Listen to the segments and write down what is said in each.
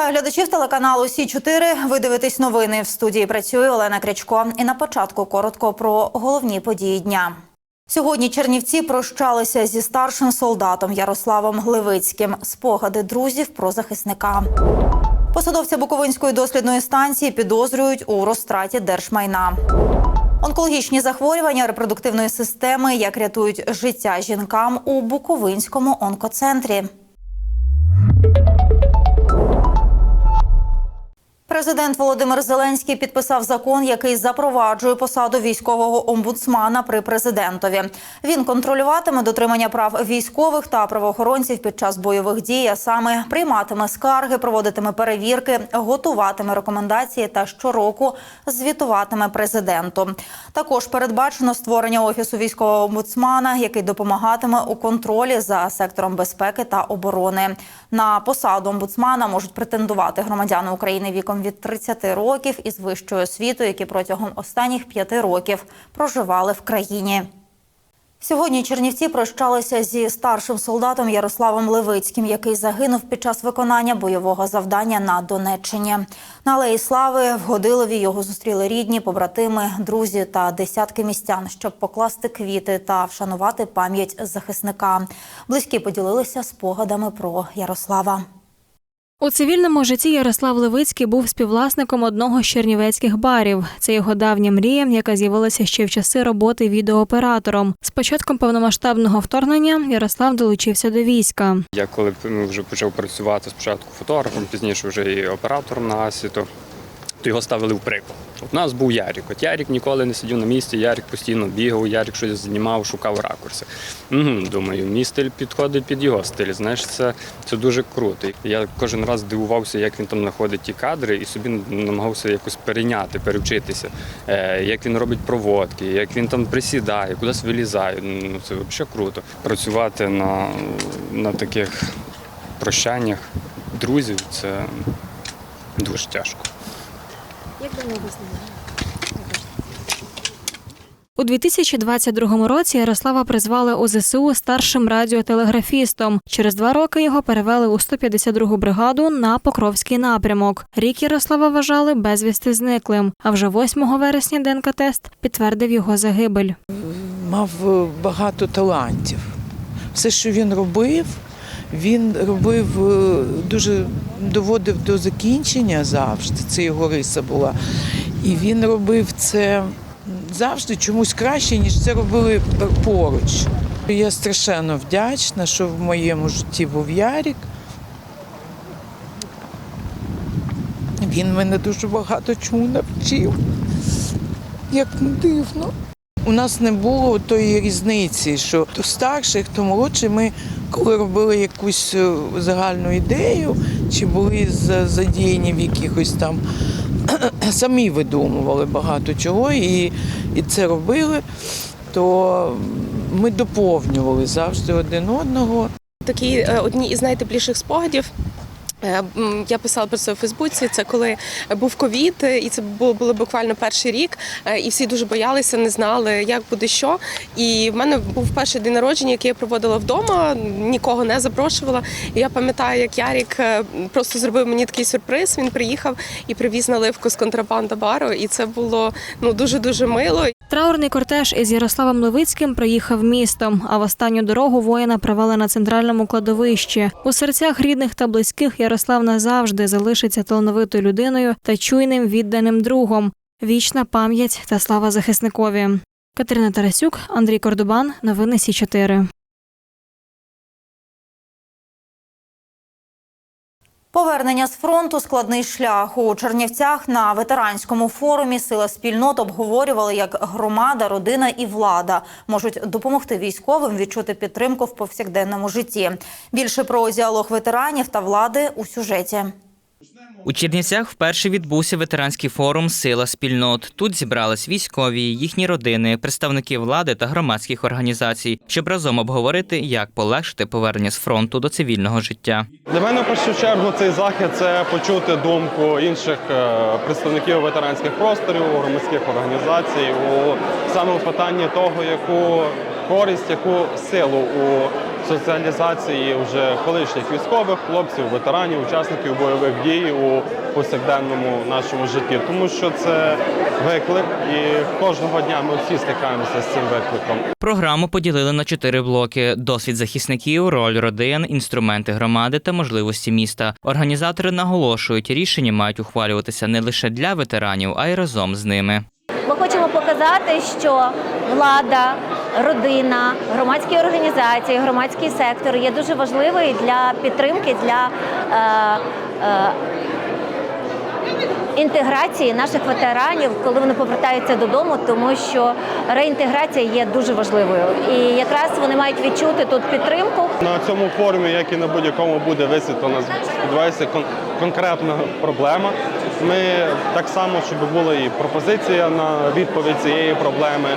Вітаю глядачів телеканалу Сі 4 Ви дивитесь новини в студії. Працює Олена Крячко. І на початку коротко про головні події дня. Сьогодні Чернівці прощалися зі старшим солдатом Ярославом Гливицьким. Спогади друзів про захисника. Посадовця Буковинської дослідної станції підозрюють у розтраті держмайна. Онкологічні захворювання репродуктивної системи, як рятують життя жінкам у Буковинському онкоцентрі. Президент Володимир Зеленський підписав закон, який запроваджує посаду військового омбудсмана при президентові. Він контролюватиме дотримання прав військових та правоохоронців під час бойових дій, а саме прийматиме скарги, проводитиме перевірки, готуватиме рекомендації та щороку звітуватиме президенту. Також передбачено створення офісу військового омбудсмана, який допомагатиме у контролі за сектором безпеки та оборони. На посаду омбудсмана можуть претендувати громадяни України віком від 30 років із вищою освітою, які протягом останніх п'яти років проживали в країні. Сьогодні Чернівці прощалися зі старшим солдатом Ярославом Левицьким, який загинув під час виконання бойового завдання на Донеччині. На алеї слави в Годилові його зустріли рідні, побратими, друзі та десятки містян, щоб покласти квіти та вшанувати пам'ять захисника. Близькі поділилися спогадами про Ярослава. У цивільному житті Ярослав Левицький був співвласником одного з чернівецьких барів. Це його давня мрія, яка з'явилася ще в часи роботи відеооператором. З початком повномасштабного вторгнення Ярослав долучився до війська. Я коли ну, вже почав працювати спочатку фотографом, пізніше вже і оператором на Асі, то, то його ставили в приклад. От у нас був Ярік. От Ярік ніколи не сидів на місці, Ярік постійно бігав, Ярік щось знімав, шукав ракурси. Угу, думаю, мій стиль підходить під його стиль. Знаєш, це, це дуже круто. Я кожен раз дивувався, як він там знаходить ті кадри, і собі намагався якось перейняти, перевчитися, е, як він робить проводки, як він там присідає, кудись вилізає. Ну це взагалі круто. Працювати на, на таких прощаннях друзів це дуже тяжко. Як давно ви У 2022 році Ярослава призвали у ЗСУ старшим радіотелеграфістом. Через два роки його перевели у 152-гу бригаду на Покровський напрямок. Рік Ярослава вважали безвісти зниклим. А вже 8 вересня ДНК-тест підтвердив його загибель. мав багато талантів. Все, що він робив, він робив е, дуже доводив до закінчення завжди. Це його риса була. І він робив це завжди чомусь краще, ніж це робили поруч. Я страшенно вдячна, що в моєму житті був Ярік. Він мене дуже багато чому навчив. Як не дивно. У нас не було тої різниці, що хто старший, хто молодший. Коли робили якусь е, загальну ідею, чи були задіяні в якихось там самі видумували багато чого і, і це робили, то ми доповнювали завжди один одного. Такі е, одні із найтепліших спогадів. Е, Я писала про це у Фейсбуці. Це коли був ковід, е, і це було, було буквально перший рік, е, і всі дуже боялися, не знали, як буде що. І в мене був перший день народження, який я проводила вдома, нікого не запрошувала. І я пам'ятаю, як Ярік просто зробив мені такий сюрприз. Він приїхав і привіз наливку з контрабанда бару, і це було ну дуже дуже мило. Траурний кортеж із Ярославом Левицьким проїхав містом, а в останню дорогу воїна провели на центральному кладовищі. У серцях рідних та близьких Ярослав назавжди залишиться талановитою людиною та чуйним відданим другом. Вічна пам'ять та слава захисникові. Катерина Тарасюк, Андрій Кордубан, новини Сі 4 Повернення з фронту складний шлях у Чернівцях на ветеранському форумі Сила спільнот обговорювали, як громада, родина і влада можуть допомогти військовим відчути підтримку в повсякденному житті. Більше про діалог ветеранів та влади у сюжеті. У Чернівцях вперше відбувся ветеранський форум Сила спільнот. Тут зібрались військові, їхні родини, представники влади та громадських організацій, щоб разом обговорити, як полегшити повернення з фронту до цивільного життя. Для мене в першу чергу цей захід це почути думку інших е, представників ветеранських просторів, громадських організацій у саме питанні того, яку користь, яку силу у соціалізації вже колишніх військових, хлопців, ветеранів, учасників бойових дій у повсякденному нашому житті, тому що це виклик, і кожного дня ми всі стикаємося з цим викликом. Програму поділили на чотири блоки: досвід захисників, роль родин, інструменти громади та можливості міста. Організатори наголошують, рішення мають ухвалюватися не лише для ветеранів, а й разом з ними. Ми хочемо показати, що влада, родина, громадські організації, громадський сектор є дуже важливий для підтримки для е, е, інтеграції наших ветеранів, коли вони повертаються додому, тому що реінтеграція є дуже важливою. І якраз вони мають відчути тут підтримку. На цьому форумі, як і на будь-якому, буде висвітлена сподіваюся, кон- конкретна проблема. Ми так само, щоб була і пропозиція на відповідь цієї проблеми.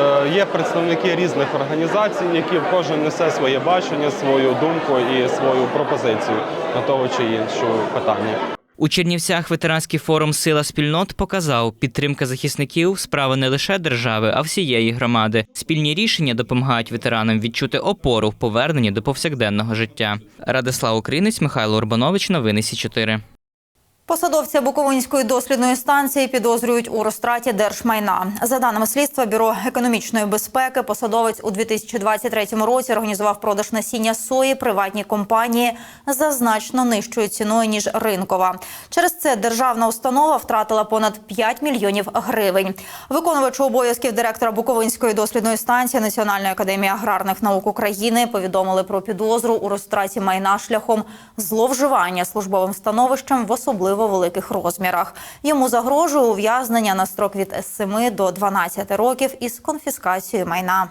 Е, Є представники різних організацій, які кожен несе своє бачення, свою думку і свою пропозицію на того чи іншого питання. У Чернівцях ветеранський форум Сила спільнот показав, підтримка захисників справа не лише держави, а всієї громади. Спільні рішення допомагають ветеранам відчути опору в поверненні до повсякденного життя. Радислав Українець, Михайло Урбанович, новини Сі 4 Посадовця Буковинської дослідної станції підозрюють у розтраті держмайна. За даними слідства бюро економічної безпеки, посадовець у 2023 році організував продаж насіння сої приватній компанії за значно нижчою ціною ніж ринкова. Через це державна установа втратила понад 5 мільйонів гривень. Виконувачу обов'язків директора Буковинської дослідної станції Національної академії аграрних наук України повідомили про підозру у розтраті майна шляхом зловживання службовим становищем в особливо великих розмірах. Йому загрожує ув'язнення на строк від 7 до 12 років із конфіскацією майна.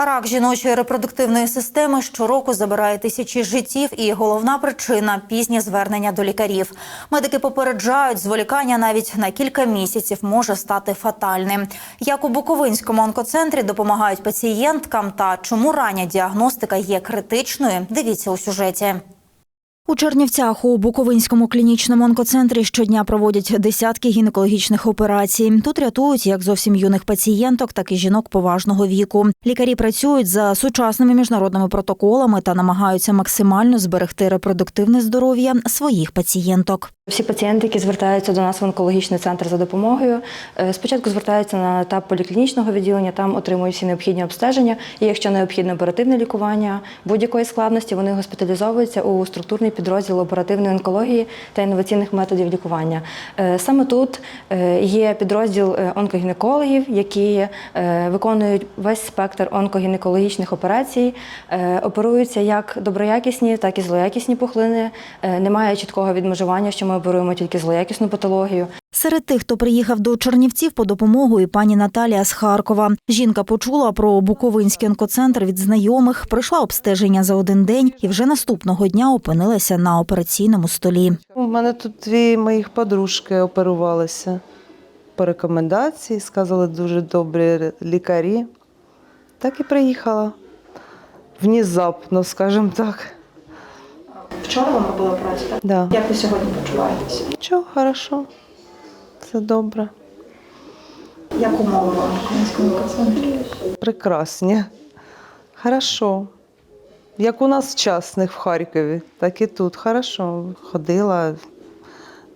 Рак жіночої репродуктивної системи щороку забирає тисячі життів, і головна причина пізнє звернення до лікарів. Медики попереджають, зволікання навіть на кілька місяців може стати фатальним. Як у Буковинському онкоцентрі допомагають пацієнткам та чому рання діагностика є критичною, дивіться у сюжеті. У Чернівцях у Буковинському клінічному онкоцентрі щодня проводять десятки гінекологічних операцій. Тут рятують як зовсім юних пацієнток, так і жінок поважного віку. Лікарі працюють за сучасними міжнародними протоколами та намагаються максимально зберегти репродуктивне здоров'я своїх пацієнток. Всі пацієнти, які звертаються до нас в онкологічний центр за допомогою, е, спочатку звертаються на етап поліклінічного відділення, там отримують всі необхідні обстеження. І якщо необхідне оперативне лікування будь-якої складності, вони госпіталізовуються у структурний підрозділ оперативної онкології та інноваційних методів лікування. Е, Саме тут е, є підрозділ е, онкогінекологів, які виконують весь спектр онкогінекологічних операцій, оперуються як доброякісні, так і злоякісні пухлини. Немає чіткого відмежування, що ми оперуємо тільки злоякісну патологію. Серед тих, хто приїхав до Чернівців по допомогу, і пані Наталія з Харкова. Жінка почула про Буковинський онкоцентр від знайомих, пройшла обстеження за один день і вже наступного дня опинилася на операційному столі. У мене тут дві моїх подружки оперувалися по рекомендації, сказали дуже добрі лікарі. Так і приїхала. Внезапно, скажімо так. Вчора вам робили операцію, так? Да. Як ви сьогодні почуваєтеся? Нічого, хорошо. Все добре. Як умови вам в Українському онкоцентрі? Прекрасні. Хорошо. Як у нас вчасних в Харкові, так і тут. Хорошо. Ходила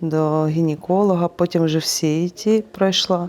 до гінеколога, потім вже всі ті пройшла.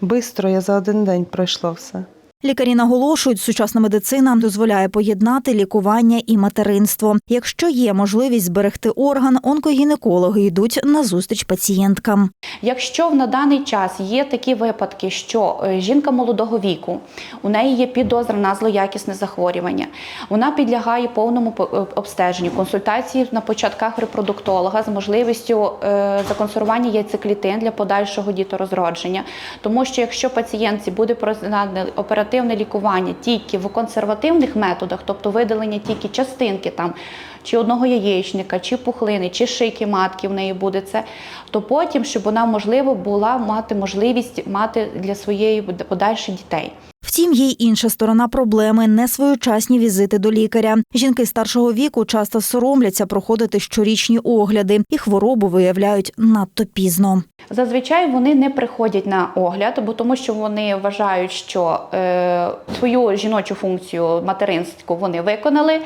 Бистро я за один день пройшла все. Лікарі наголошують, сучасна медицина дозволяє поєднати лікування і материнство. Якщо є можливість зберегти орган, онкогінекологи йдуть на зустріч пацієнткам. Якщо на даний час є такі випадки, що е, жінка молодого віку, у неї є підозра на злоякісне захворювання, вона підлягає повному по- е, обстеженню, консультації на початках репродуктолога з можливістю е, законсервування яйцеклітин для подальшого діторозродження. Тому що якщо пацієнтці буде призначене оперативне лікування тільки в консервативних методах, тобто видалення тільки частинки там чи одного яєчника, чи пухлини, чи шийки матки в неї буде це, то потім, щоб вона можливо була мати можливість мати для своєї подальших дітей. Втім, є й інша сторона проблеми несвоєчасні візити до лікаря. Жінки старшого віку часто соромляться проходити щорічні огляди, і хворобу виявляють надто пізно. Зазвичай вони не приходять на огляд, бо тому що вони вважають, що е, свою жіночу функцію материнську вони виконали.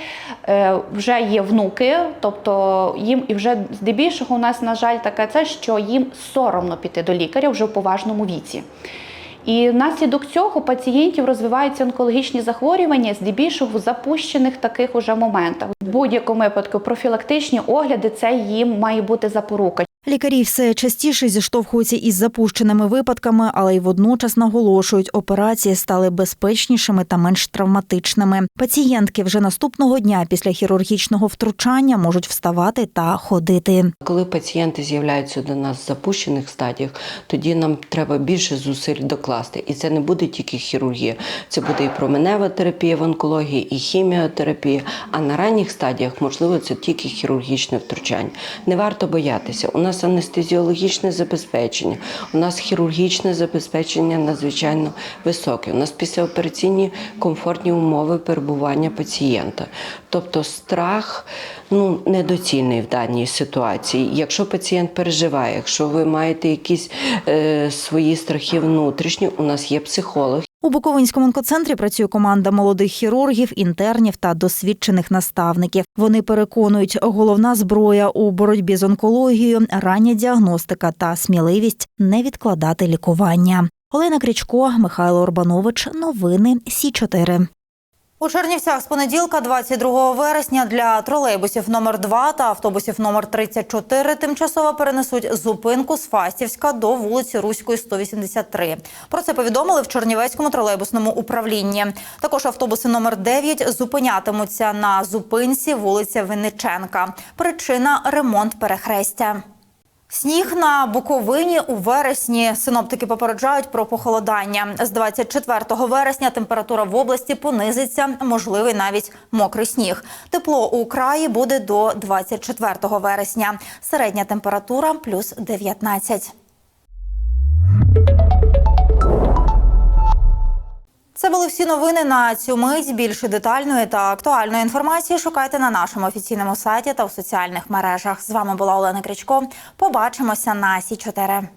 Е, вже є внуки, тобто їм і вже здебільшого у нас, на жаль, таке це, що їм соромно піти до лікаря вже в поважному віці. І внаслідок цього пацієнтів розвиваються онкологічні захворювання, здебільшого в запущених таких уже моментах. В будь-якому випадку профілактичні огляди це їм має бути запорука. Лікарі все частіше зіштовхуються із запущеними випадками, але й водночас наголошують, операції стали безпечнішими та менш травматичними. Пацієнтки вже наступного дня після хірургічного втручання можуть вставати та ходити. Коли пацієнти з'являються до нас в запущених стадіях, тоді нам треба більше зусиль докласти. І це не буде тільки хірургія, це буде і променева терапія в онкології, і хіміотерапія. А на ранніх стадіях, можливо, це тільки хірургічне втручання. Не варто боятися. У нас анестезіологічне забезпечення, у нас хірургічне забезпечення надзвичайно високе. У нас післяопераційні комфортні умови перебування пацієнта. Тобто страх ну, недоцільний в даній ситуації. Якщо пацієнт переживає, якщо ви маєте якісь е, свої страхи внутрішні, у нас є психолог. У Буковинському онкоцентрі працює команда молодих хірургів, інтернів та досвідчених наставників. Вони переконують, головна зброя у боротьбі з онкологією рання діагностика та сміливість не відкладати лікування. Олена Крічко, Михайло Орбанович. Новини Сі 4 у Чернівцях з понеділка, 22 вересня, для тролейбусів номер 2 та автобусів номер 34 тимчасово перенесуть зупинку з Фастівська до вулиці Руської, 183. Про це повідомили в Чернівецькому тролейбусному управлінні. Також автобуси номер 9 зупинятимуться на зупинці вулиця Винниченка. Причина ремонт перехрестя. Сніг на Буковині у вересні синоптики попереджають про похолодання. З 24 вересня температура в області понизиться, можливий навіть мокрий сніг. Тепло у краї буде до 24 вересня. Середня температура плюс 19. Це були всі новини на цю мить. Більше детальної та актуальної інформації шукайте на нашому офіційному сайті та в соціальних мережах. З вами була Олена Кричко. Побачимося на Сі 4